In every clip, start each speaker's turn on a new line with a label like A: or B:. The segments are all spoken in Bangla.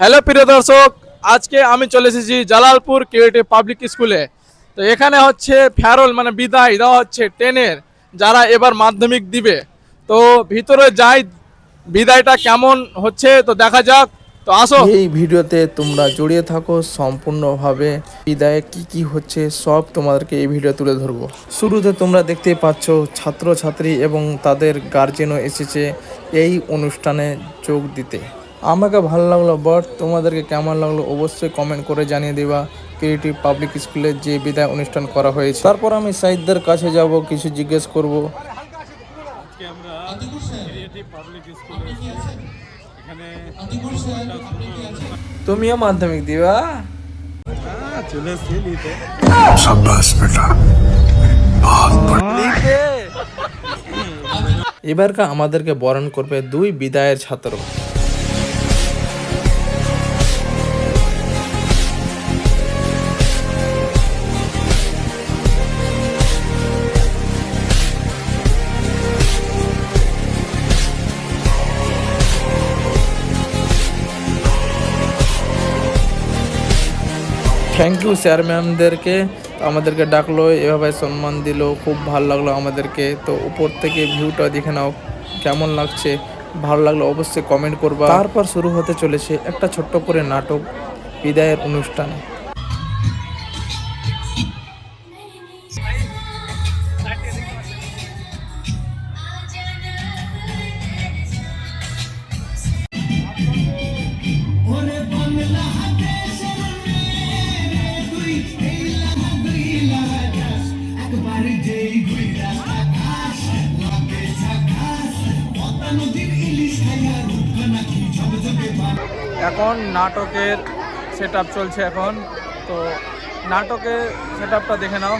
A: হ্যালো প্রিয় দর্শক, আজকে আমি চলে এসেছি জালালপুর ক্রিয়েটিভ পাবলিক স্কুলে। তো এখানে হচ্ছে ফ্যারল মানে বিদায় দেওয়া হচ্ছে টেনের যারা এবার মাধ্যমিক দিবে। তো ভিতরে যাই, বিদায়টা কেমন হচ্ছে তো দেখা যাক। তো আসো।
B: এই ভিডিওতে তোমরা জড়িয়ে থাকো সম্পূর্ণভাবে, বিদায়ে কি কি হচ্ছে সব তোমাদেরকে এই ভিডিও তুলে ধরবো। শুরুতে তোমরা দেখতেই পাচ্ছ ছাত্রছাত্রী এবং তাদের গার্জেনও এসেছে এই অনুষ্ঠানে যোগ দিতে। আমাকে ভালো লাগল বাট তোমাদেরকে কেমন লাগল অবশ্যই কমেন্ট করে জানিয়ে দেবা। ক্রিয়েটিভ পাবলিক স্কুলে যে বিদায় অনুষ্ঠান করা হয়েছে। তারপর আমি সাইদদের কাছে যাব কিছু জিজ্ঞেস করব। তুমিও মাধ্যমিক দিবা? এবারকার আমাদেরকে বরণ করবে দুই বিদায়ের ছাত্র। থ্যাংক ইউ স্যার ম্যামদেরকে আমাদেরকে ডাকলো, এভাবে সম্মান দিল, খুব ভালো লাগল আমাদেরকে। তো উপর থেকে ভিউটা দেখে নাও, কেমন লাগছে? ভালো লাগল অবশ্যই কমেন্ট করবা। তারপর শুরু হতে চলেছে একটা ছোট্ট করে নাটক, বিদায়ের অনুষ্ঠান।
A: এখন নাটকের সেট চলছে এখন। তো নাটকের সেট দেখে নাও।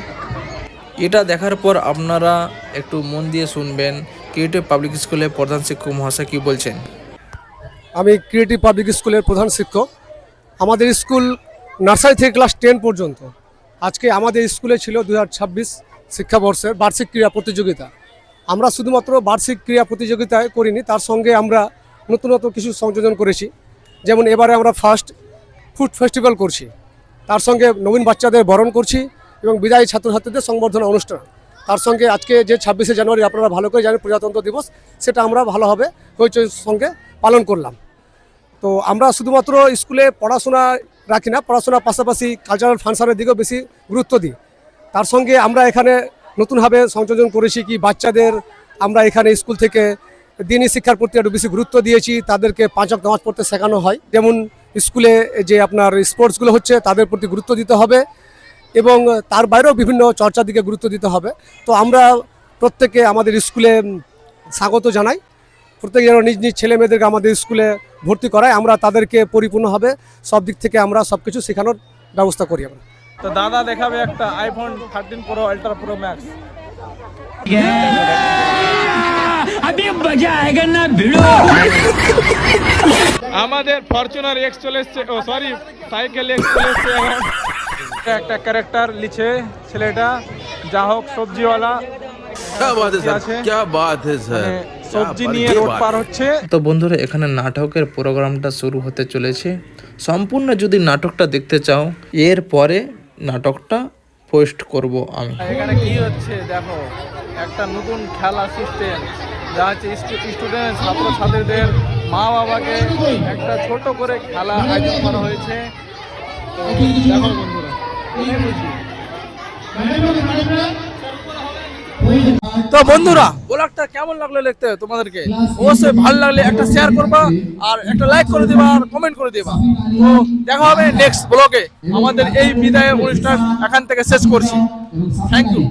B: এটা দেখার পর আপনারা একটু মন দিয়ে শুনবেন। ক্রিয়েটিভ পাবলিক স্কুলের প্রধান শিক্ষক মহাশয় কী বলছেন?
C: আমি ক্রিয়েটিভ পাবলিক স্কুলের প্রধান শিক্ষক। আমাদের স্কুল নার্সারি থেকে ক্লাস টেন পর্যন্ত। আজকে আমাদের স্কুলে ছিল দুহাজার ছাব্বিশ শিক্ষাবর্ষের বার্ষিক ক্রীড়া প্রতিযোগিতা। আমরা শুধুমাত্র বার্ষিক ক্রীড়া প্রতিযোগিতায় করিনি তার সঙ্গে আমরা নতুন নতুন কিছু সংযোজন করেছি। যেমন এবারে আমরা ফার্স্ট ফুড ফেস্টিভ্যাল করছি, তার সঙ্গে নবীন বাচ্চাদের বরণ করছি এবং বিদায়ী ছাত্রছাত্রীদের সংবর্ধনা অনুষ্ঠান। তার সঙ্গে আজকে যে ছাব্বিশে জানুয়ারি আপনারা ভালো করে জানেন, প্রজাতন্ত্র দিবস, সেটা আমরা ভালোভাবে হইচইর সঙ্গে পালন করলাম। তো আমরা শুধুমাত্র স্কুলে পড়াশোনা রাখি না, পড়াশোনার পাশাপাশি কালচারাল ফাংশনের দিকেও বেশি গুরুত্ব দিই। তার সঙ্গে আমরা এখানে নতুনভাবে সংযোজন করেছি কি বাচ্চাদের, আমরা এখানে স্কুল থেকে দিনই শিক্ষার প্রতি একটু বেশি গুরুত্ব দিয়েছি তাদেরকে পাঁচ পাঁচক নামাজ পড়তে শেখানো হয়। যেমন স্কুলে যে আপনার স্পোর্টসগুলো হচ্ছে তাদের প্রতি গুরুত্ব দিতে হবে এবং তার বাইরেও বিভিন্ন চর্চার দিকে গুরুত্ব দিতে হবে। তো আমরা প্রত্যেকে আমাদের স্কুলে স্বাগত জানাই। প্রত্যেকে যেন নিজ নিজ ছেলে মেয়েদেরকে আমাদের স্কুলে ভর্তি করায় আমরা তাদেরকে পরিপূর্ণভাবে সব দিক থেকে আমরা সব কিছু শেখানোর ব্যবস্থা করি আমরা।
A: তো দাদা দেখাবে একটা iPhone thirteen pro ultra pro max আমাদের ফরচুনার এক্স চলে এসছে। ও সরি সাইকেল এক্স চলে এসছে একটা ক্যারেক্টার লিছে ছেলেটা। যা হোক সবজিওয়ালা। মানে
B: তো বন্ধুরা এখানে নাটকের প্রোগ্রামটা শুরু হতে চলেছে। সম্পূর্ণ যদি নাটকটা দেখতে চাও এর পরে নাটকটা পোস্ট করব আমি
A: এখানে কি হচ্ছে দেখো একটা নতুন খেলা সিস্টেম যা হচ্ছে স্টুডেন্ট ছাত্রছাত্রীদের মা বাবাকে একটা ছোট করে খেলা আয়োজন করা হয়েছে তো দেখো বন্ধুরা? তো বন্ধুরা, ব্লগটা কেমন লাগল দেখতে তোমাদেরকে? অবশ্যই ভালো লাগলে একটা শেয়ার করবা আর একটা লাইক করে দিবা আর কমেন্ট করে দিবা। তো দেখা হবে নেক্সট ব্লগে আমাদের এই বিদায় অনুষ্ঠান এখান থেকে শেষ করছি। Thank you